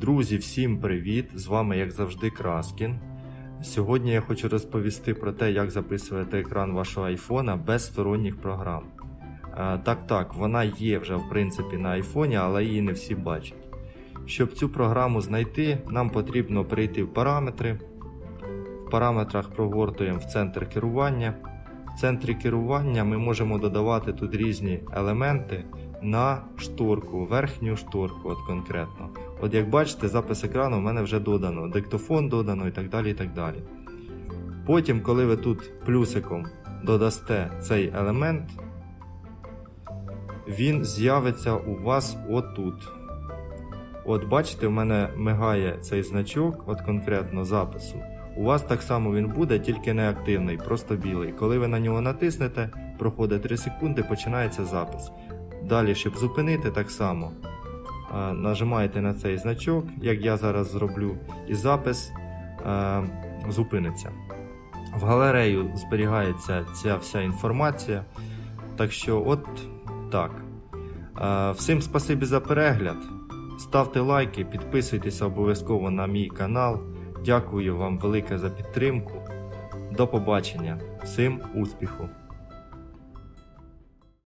Друзі, всім привіт! З вами, як завжди, Краскін. Сьогодні я хочу розповісти про те, як записувати екран вашого айфона без сторонніх програм. Е, Так, так, вона є вже в принципі на айфоні, але її не всі бачать. Щоб цю програму знайти, нам потрібно перейти в параметри. В параметрах прогортуємо в центр керування. В центрі керування ми можемо додавати тут різні елементи на шторку, верхню шторку, от конкретно. От як бачите, запис екрану в мене вже додано, диктофон додано і так далі. і так далі. Потім, коли ви тут плюсиком додасте цей елемент, він з'явиться у вас отут. От бачите, в мене мигає цей значок, от конкретно запису. У вас так само він буде, тільки не активний, просто білий. Коли ви на нього натиснете, проходить 3 секунди, починається запис. Далі, щоб зупинити, так само нажимаєте на цей значок, як я зараз зроблю, і запис зупиниться. В галерею зберігається ця вся інформація. Так що, от так. Всім спасибі за перегляд. Ставте лайки, підписуйтеся обов'язково на мій канал. Дякую вам велике за підтримку. До побачення. Всім успіху!